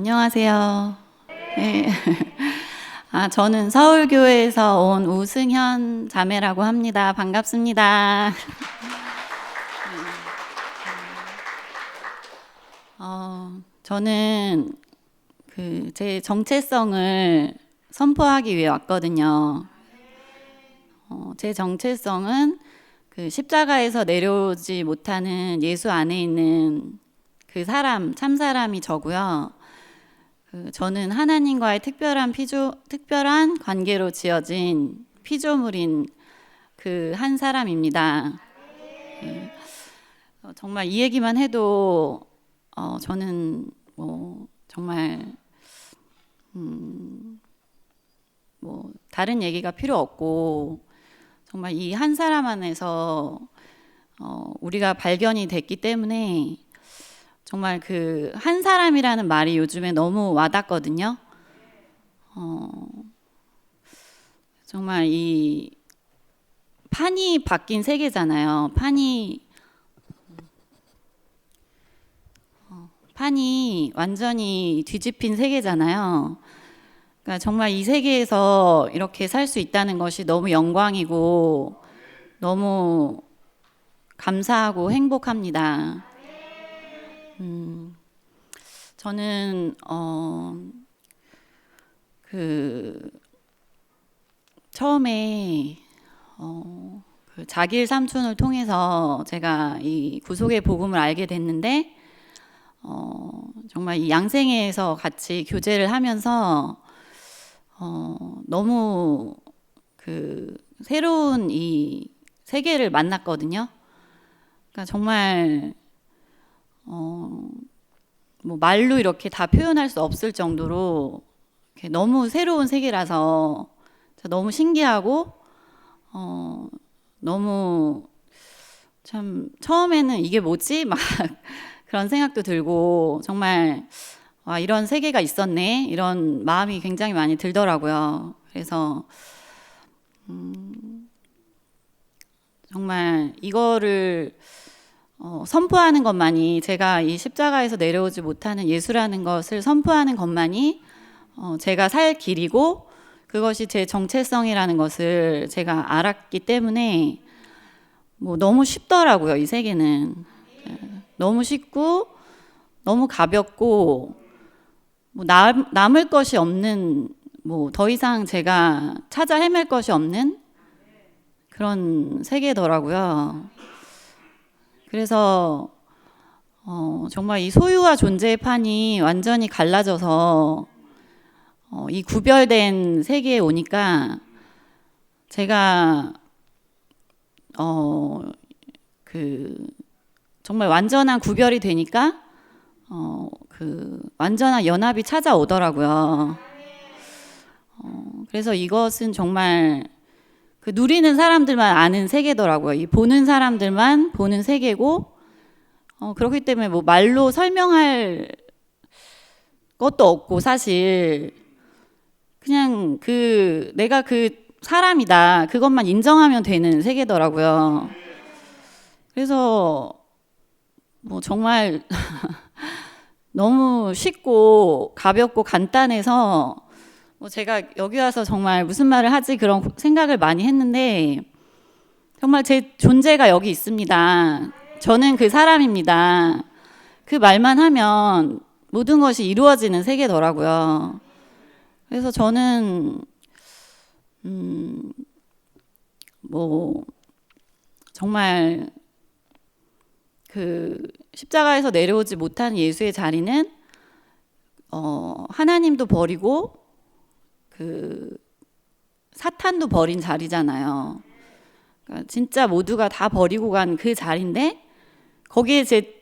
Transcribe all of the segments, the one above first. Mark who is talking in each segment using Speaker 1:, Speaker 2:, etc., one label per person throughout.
Speaker 1: 안녕하세요. 네. 아, 저는 서울교회에서 온 우승현 자매라고 합니다. 반갑습니다. 어, 저는 그 제 정체성을 선포하기 위해 왔거든요. 어, 제 정체성은 그 십자가에서 내려오지 못하는 예수 안에 있는 그 사람, 참 사람이 저고요. 그 저는 하나님과의 특별한 피조, 특별한 관계로 지어진 피조물인 그 한 사람입니다. 예. 어, 정말 이 얘기만 해도 어, 저는 뭐 정말 음, 뭐 다른 얘기가 필요 없고 정말 이 한 사람 안에서 어, 우리가 발견이 됐기 때문에 정말 그 한 사람이라는 말이 요즘에 너무 와닿거든요. 어, 정말 이 판이 바뀐 세계잖아요. 판이 어, 판이 완전히 뒤집힌 세계잖아요. 그러니까 정말 이 세계에서 이렇게 살 수 있다는 것이 너무 영광이고 너무 감사하고 행복합니다. 음, 저는 어, 그 처음에 어, 그 자길 삼촌을 통해서 제가 이 구속의 복음을 알게 됐는데 어, 정말 이 양생회에서 같이 교제를 하면서 어, 너무 그 새로운 이 세계를 만났거든요. 그러니까 정말 어, 뭐 말로 이렇게 다 표현할 수 없을 정도로 너무 새로운 세계라서 너무 신기하고 어, 너무 참 처음에는 이게 뭐지 막 그런 생각도 들고 정말 와 이런 세계가 있었네 이런 마음이 굉장히 많이 들더라고요. 그래서 음, 정말 이거를 어, 선포하는 것만이 제가 이 십자가에서 내려오지 못하는 예수라는 것을 선포하는 것만이 어, 제가 살 길이고 그것이 제 정체성이라는 것을 제가 알았기 때문에 뭐 너무 쉽더라고요 이 세계는 예, 너무 쉽고 너무 가볍고 뭐 남, 남을 것이 없는 뭐 더 이상 제가 찾아 헤맬 것이 없는 그런 세계더라고요. 그래서 어, 정말 이 소유와 존재의 판이 완전히 갈라져서 어, 이 구별된 세계에 오니까 제가 어, 그 정말 완전한 구별이 되니까 어, 그 완전한 연합이 찾아오더라고요. 어, 그래서 이것은 정말 그 누리는 사람들만 아는 세계더라고요. 이 보는 사람들만 보는 세계고 어, 그렇기 때문에 뭐 말로 설명할 것도 없고 사실 그냥 그 내가 그 사람이다 그것만 인정하면 되는 세계더라고요. 그래서 뭐 정말 너무 쉽고 가볍고 간단해서 뭐 제가 여기 와서 정말 무슨 말을 하지 그런 생각을 많이 했는데 정말 제 존재가 여기 있습니다. 저는 그 사람입니다. 그 말만 하면 모든 것이 이루어지는 세계더라고요. 그래서 저는 음 뭐 정말 그 십자가에서 내려오지 못한 예수의 자리는 어 하나님도 버리고 그 사탄도 버린 자리잖아요. 그러니까 진짜 모두가 다 버리고 간 그 자리인데 거기에 제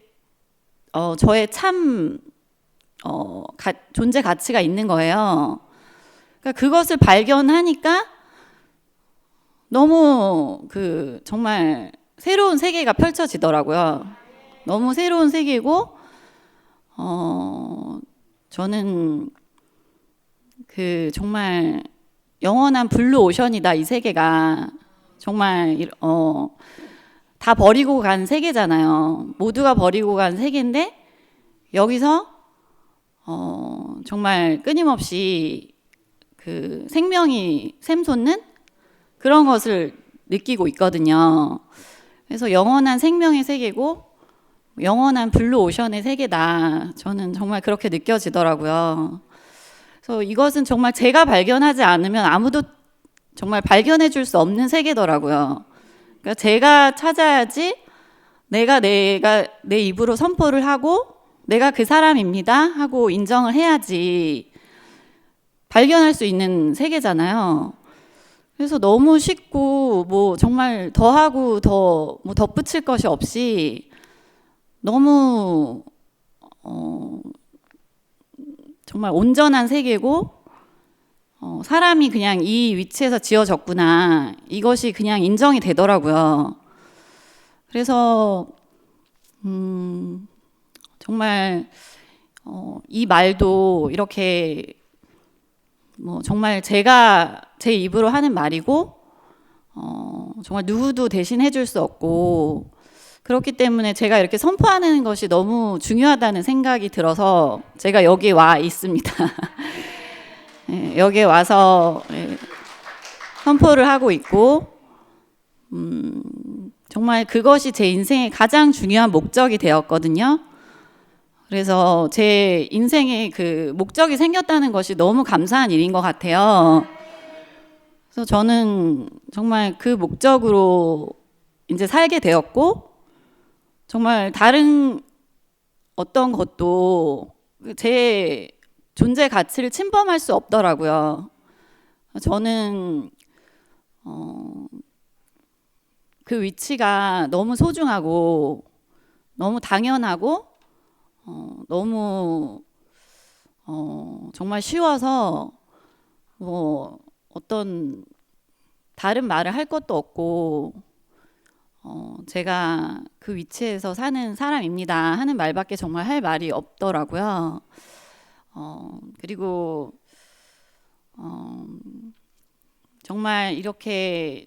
Speaker 1: 어, 저의 참 어, 가, 존재 가치가 있는 거예요. 그러니까 그것을 발견하니까 너무 그 정말 새로운 세계가 펼쳐지더라고요. 너무 새로운 세계고 어 저는 그 정말 영원한 블루 오션이다 이 세계가 정말 어 다 버리고 간 세계잖아요. 모두가 버리고 간 세계인데 여기서 어 정말 끊임없이 그 생명이 샘솟는 그런 것을 느끼고 있거든요. 그래서 영원한 생명의 세계고 영원한 블루 오션의 세계다. 저는 정말 그렇게 느껴지더라고요. 그래서 이것은 정말 제가 발견하지 않으면 아무도 정말 발견해 줄 수 없는 세계더라고요. 그러니까 제가 찾아야지 내가 내가 내 입으로 선포를 하고 내가 그 사람입니다 하고 인정을 해야지 발견할 수 있는 세계잖아요. 그래서 너무 쉽고 뭐 정말 더하고 더 뭐 덧붙일 것이 없이 너무 어 정말 온전한 세계고 어 사람이 그냥 이 위치에서 지어졌구나 이것이 그냥 인정이 되더라고요. 그래서 음 정말 어, 이 말도 이렇게 뭐 정말 제가 제 입으로 하는 말이고 어, 정말 누구도 대신 해줄 수 없고 그렇기 때문에 제가 이렇게 선포하는 것이 너무 중요하다는 생각이 들어서 제가 여기 와 있습니다. 예, 여기에 와서 예, 선포를 하고 있고 음, 정말 그것이 제 인생의 가장 중요한 목적이 되었거든요. 그래서 제 인생에 그 목적이 생겼다는 것이 너무 감사한 일인 것 같아요. 그래서 저는 정말 그 목적으로 이제 살게 되었고, 정말 다른 어떤 것도 제 존재 가치를 침범할 수 없더라고요. 저는 어, 그 위치가 너무 소중하고 너무 당연하고 어, 너무 어, 정말 쉬워서 뭐 어떤 다른 말을 할 것도 없고 어, 제가 그 위치에서 사는 사람입니다 하는 말밖에 정말 할 말이 없더라고요. 어, 그리고 어, 정말 이렇게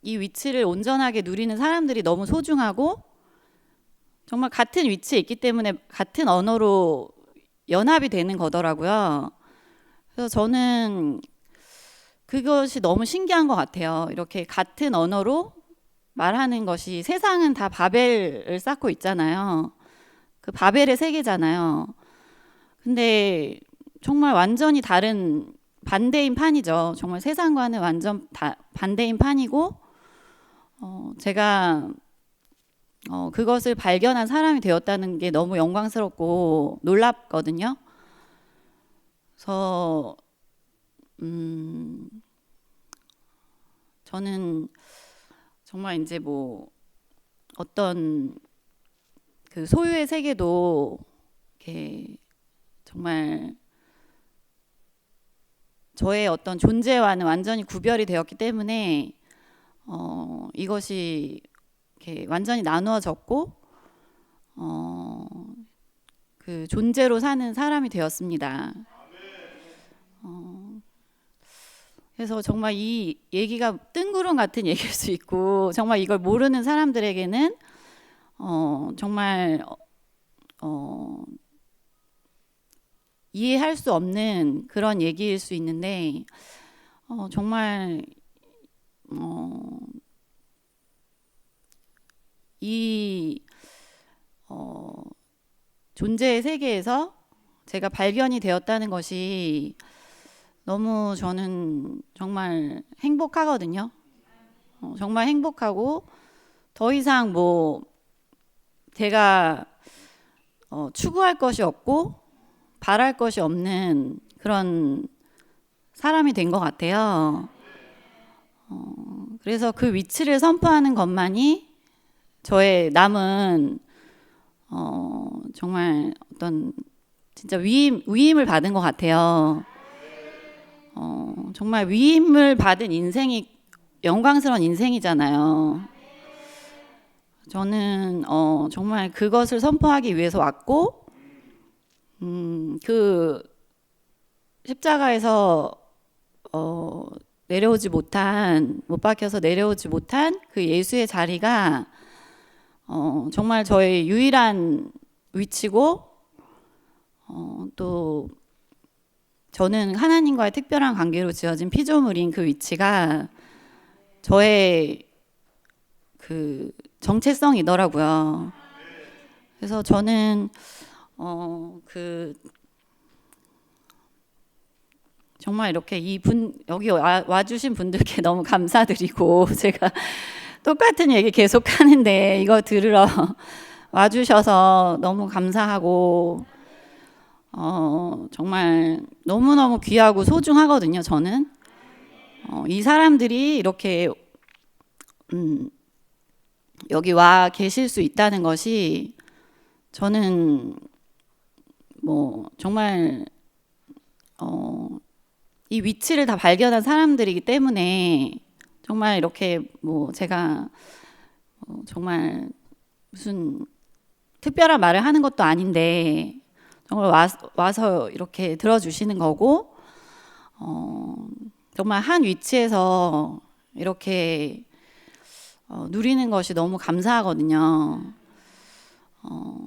Speaker 1: 이 위치를 온전하게 누리는 사람들이 너무 소중하고 정말 같은 위치에 있기 때문에 같은 언어로 연합이 되는 거더라고요. 그래서 저는 그것이 너무 신기한 것 같아요. 이렇게 같은 언어로 말하는 것이 세상은 다 바벨을 쌓고 있잖아요. 그 바벨의 세계잖아요. 근데 정말 완전히 다른 반대인 판이죠. 정말 세상과는 완전 다 반대인 판이고, 어, 제가 어, 그것을 발견한 사람이 되었다는 게 너무 영광스럽고 놀랍거든요. 그래서 음, 저는 정말 이제 뭐 어떤 그 소유의 세계도 이렇게 정말 저의 어떤 존재와는 완전히 구별이 되었기 때문에 어, 이것이 이렇게 완전히 나누어졌고 어, 그 존재로 사는 사람이 되었습니다. 어, 그래서 정말 이 얘기가 뜬구름 같은 얘기일 수 있고 정말 이걸 모르는 사람들에게는 어, 정말 어, 이해할 수 없는 그런 얘기일 수 있는데 어, 정말 어, 이 어, 존재의 세계에서 제가 발견이 되었다는 것이 너무 저는 정말 행복하거든요. 어, 정말 행복하고 더 이상 뭐 제가 어, 추구할 것이 없고 바랄 것이 없는 그런 사람이 된 것 같아요. 어, 그래서 그 위치를 선포하는 것만이 저의 남은 어, 정말 어떤 진짜 위임 위임을 받은 것 같아요. 어, 정말 위임을 받은 인생이 영광스러운 인생이잖아요. 저는 어, 정말 그것을 선포하기 위해서 왔고, 음, 그 십자가에서 어, 내려오지 못한 못 박혀서 내려오지 못한 그 예수의 자리가 어, 정말 저의 유일한 위치고 어, 또 저는 하나님과의 특별한 관계로 지어진 피조물인 그 위치가 저의 그 정체성이더라고요. 그래서 저는 어 그 정말 이렇게 이 분 여기 와, 와주신 분들께 너무 감사드리고 제가 똑같은 얘기 계속 하는데 이거 들으러 와 주셔서 너무 감사하고 어 정말 너무 너무 귀하고 소중하거든요. 저는 어, 이 사람들이 이렇게 음, 여기 와 계실 수 있다는 것이 저는 뭐 정말 어, 이 위치를 다 발견한 사람들이기 때문에 정말 이렇게 뭐 제가 어, 정말 무슨 특별한 말을 하는 것도 아닌데 정말 와, 와서 이렇게 들어주시는 거고 어, 정말 한 위치에서 이렇게 어, 누리는 것이 너무 감사하거든요. 어,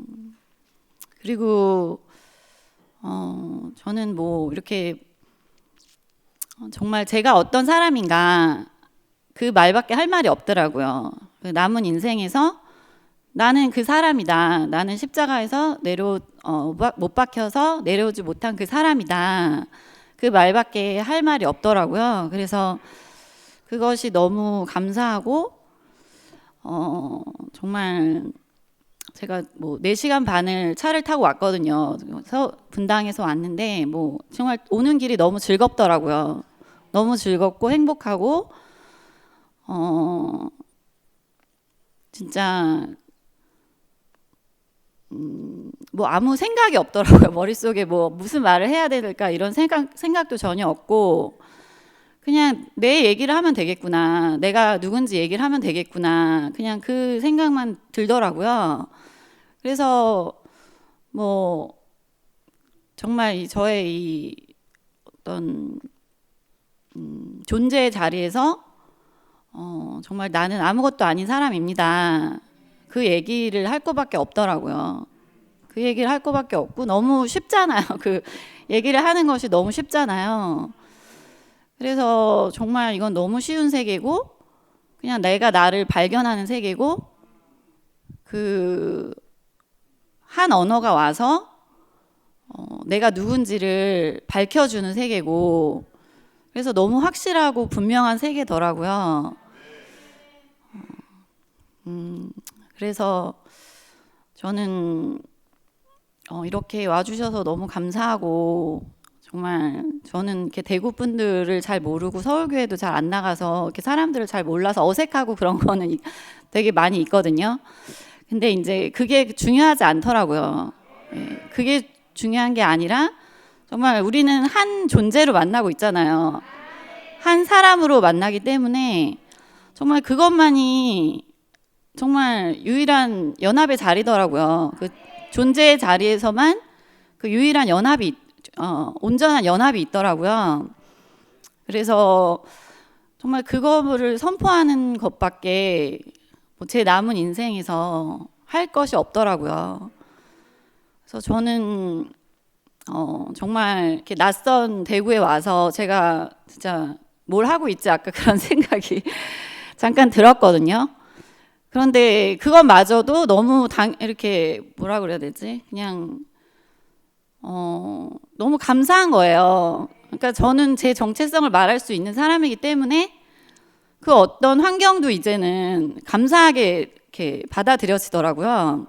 Speaker 1: 그리고 어, 저는 뭐 이렇게 어, 정말 제가 어떤 사람인가 그 말밖에 할 말이 없더라고요. 그 남은 인생에서 나는 그 사람이다. 나는 십자가에서 내려 어, 못 박혀서 내려오지 못한 그 사람이다. 그 말밖에 할 말이 없더라고요. 그래서 그것이 너무 감사하고 어, 정말 제가 뭐 4시간 반을 차를 타고 왔거든요. 서 분당에서 왔는데 뭐 정말 오는 길이 너무 즐겁더라고요. 너무 즐겁고 행복하고 어 진짜 음, 뭐 아무 생각이 없더라고요. 머릿속에 뭐 무슨 말을 해야 될까 이런 생각 생각도 전혀 없고 그냥 내 얘기를 하면 되겠구나. 내가 누군지 얘기를 하면 되겠구나. 그냥 그 생각만 들더라고요. 그래서 뭐 정말 이 저의 이 어떤 음, 존재의 자리에서 어, 정말 나는 아무것도 아닌 사람입니다. 그 얘기를 할 것밖에 없더라고요. 그 얘기를 할 것밖에 없고 너무 쉽잖아요. 그 얘기를 하는 것이 너무 쉽잖아요. 그래서 정말 이건 너무 쉬운 세계고 그냥 내가 나를 발견하는 세계고 그 한 언어가 와서 어, 내가 누군지를 밝혀주는 세계고 그래서 너무 확실하고 분명한 세계더라고요. 어, 음, 그래서 저는 어, 이렇게 와주셔서 너무 감사하고 정말 저는 이렇게 대구 분들을 잘 모르고 서울교회도 잘 안 나가서 이렇게 사람들을 잘 몰라서 어색하고 그런 거는 되게 많이 있거든요. 근데 이제 그게 중요하지 않더라고요. 예, 그게 중요한 게 아니라 정말 우리는 한 존재로 만나고 있잖아요. 한 사람으로 만나기 때문에 정말 그것만이 정말 유일한 연합의 자리더라고요. 그 존재의 자리에서만 그 유일한 연합이 어, 온전한 연합이 있더라고요. 그래서 정말 그거를 선포하는 것밖에 뭐제 남은 인생에서 할 것이 없더라고요. 그래서 저는 어, 정말 이렇게 낯선 대구에 와서 제가 진짜 뭘 하고 있지 아까 그런 생각이 잠깐 들었거든요. 그런데 그것마저도 너무 당 이렇게 뭐라 그래야 되지? 그냥 어, 너무 감사한 거예요. 그러니까 저는 제 정체성을 말할 수 있는 사람이기 때문에 그 어떤 환경도 이제는 감사하게 이렇게 받아들여지더라고요.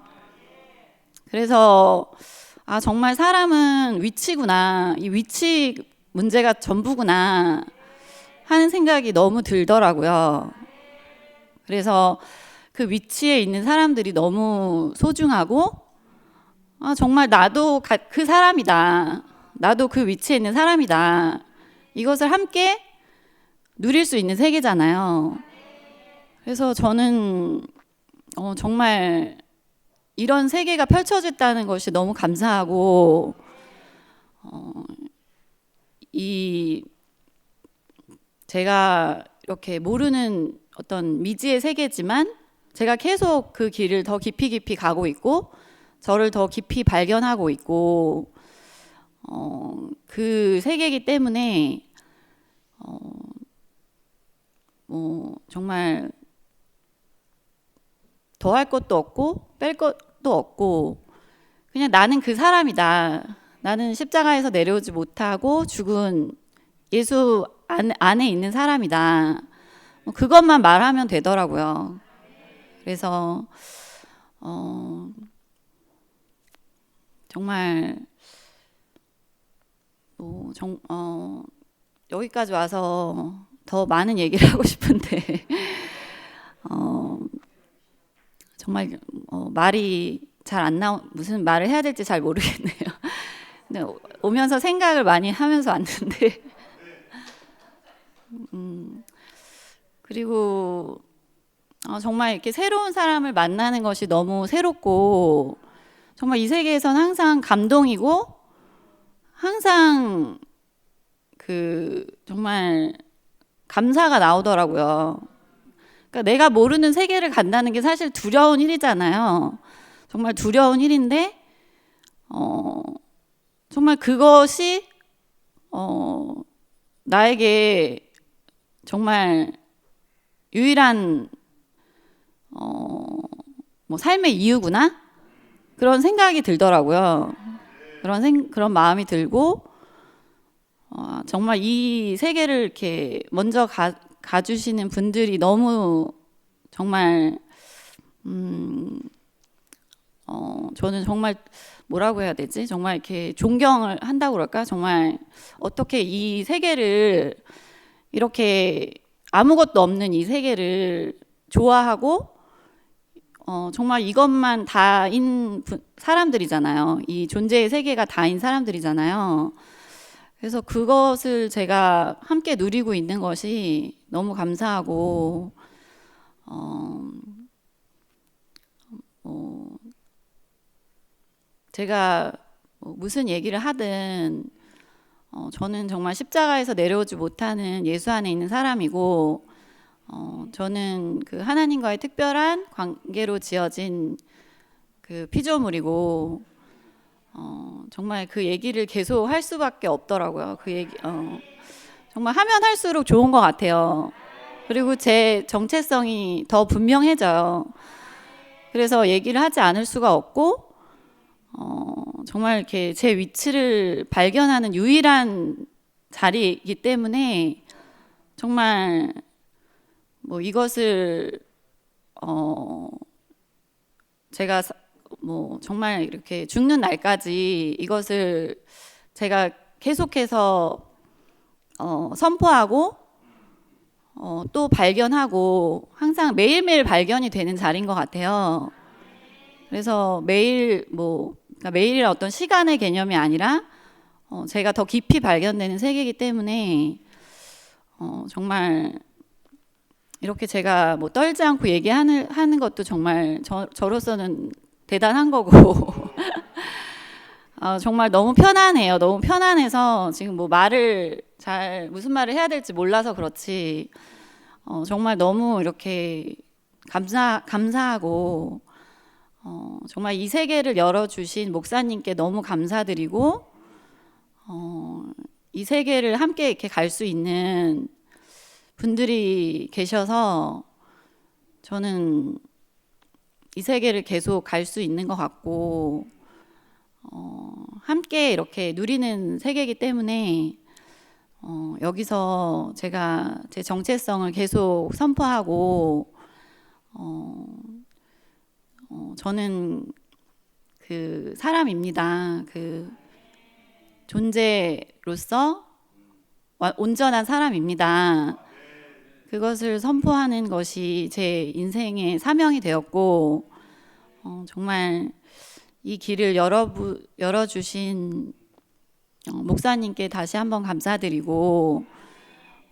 Speaker 1: 그래서 아 정말 사람은 위치구나 이 위치 문제가 전부구나 하는 생각이 너무 들더라고요. 그래서 그 위치에 있는 사람들이 너무 소중하고 아 정말 나도 그 사람이다. 나도 그 위치에 있는 사람이다. 이것을 함께 누릴 수 있는 세계잖아요. 그래서 저는 어, 정말 이런 세계가 펼쳐졌다는 것이 너무 감사하고 어, 이 제가 이렇게 모르는 어떤 미지의 세계지만 제가 계속 그 길을 더 깊이 깊이 가고 있고 저를 더 깊이 발견하고 있고 어, 그 세계이기 때문에 어, 뭐 정말 더 할 것도 없고 뺄 것도 없고 그냥 나는 그 사람이다. 나는 십자가에서 내려오지 못하고 죽은 예수 안, 안에 있는 사람이다. 뭐 그것만 말하면 되더라고요. 그래서 어, 정말 뭐 정, 어, 여기까지 와서 더 많은 얘기를 하고 싶은데 어, 정말 어, 말이 잘 안 나오 무슨 말을 해야 될지 잘 모르겠네요. 근데 오- 오면서 생각을 많이 하면서 왔는데 음, 그리고 어, 정말 이렇게 새로운 사람을 만나는 것이 너무 새롭고 정말 이 세계에선 항상 감동이고 항상 그 정말 감사가 나오더라고요. 그러니까 내가 모르는 세계를 간다는 게 사실 두려운 일이잖아요. 정말 두려운 일인데 어 정말 그것이 어 나에게 정말 유일한 어 뭐 삶의 이유구나 그런 생각이 들더라고요. 그런 생 그런 마음이 들고 어, 정말 이 세계를 이렇게 먼저 가 가주시는 분들이 너무 정말 음, 어, 저는 정말 뭐라고 해야 되지? 정말 이렇게 존경을 한다고 그럴까? 정말 어떻게 이 세계를 이렇게 아무것도 없는 이 세계를 좋아하고 어, 정말 이것만 다인 분- 사람들이잖아요. 이 존재의 세계가 다인 사람들이잖아요. 그래서 그것을 제가 함께 누리고 있는 것이 너무 감사하고 어, 어, 제가 뭐 무슨 얘기를 하든 어, 저는 정말 십자가에서 내려오지 못하는 예수 안에 있는 사람이고 어, 저는 그 하나님과의 특별한 관계로 지어진 그 피조물이고 어, 정말 그 얘기를 계속 할 수밖에 없더라고요. 그 얘기 어, 정말 하면 할수록 좋은 것 같아요. 그리고 제 정체성이 더 분명해져요. 그래서 얘기를 하지 않을 수가 없고 어, 정말 이렇게 제 위치를 발견하는 유일한 자리이기 때문에 정말 뭐 이것을 어 제가 사- 뭐 정말 이렇게 죽는 날까지 이것을 제가 계속해서 어 선포하고 어 또 발견하고 항상 매일매일 발견이 되는 자리인 것 같아요. 그래서 매일 뭐 그러니까 매일 어떤 시간의 개념이 아니라 어 제가 더 깊이 발견되는 세계이기 때문에 어 정말 이렇게 제가 뭐 떨지 않고 얘기하는 하는 것도 정말 저, 저로서는 대단한 거고 어, 정말 너무 편안해요. 너무 편안해서 지금 뭐 말을 잘 무슨 말을 해야 될지 몰라서 그렇지 어, 정말 너무 이렇게 감사 감사하고 어, 정말 이 세계를 열어주신 목사님께 너무 감사드리고 어, 이 세계를 함께 이렇게 갈 수 있는 분들이 계셔서 저는 이 세계를 계속 갈 수 있는 것 같고 어, 함께 이렇게 누리는 세계이기 때문에 어, 여기서 제가 제 정체성을 계속 선포하고 어, 어, 저는 그 사람입니다. 그 존재로서 와- 온전한 사람입니다. 그것을 선포하는 것이 제 인생의 사명이 되었고 어, 정말 이 길을 열어 열어주신 어, 목사님께 다시 한번 감사드리고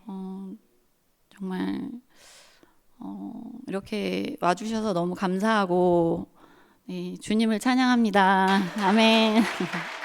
Speaker 1: 어, 정말 어, 이렇게 와주셔서 너무 감사하고 네, 주님을 찬양합니다. 아멘.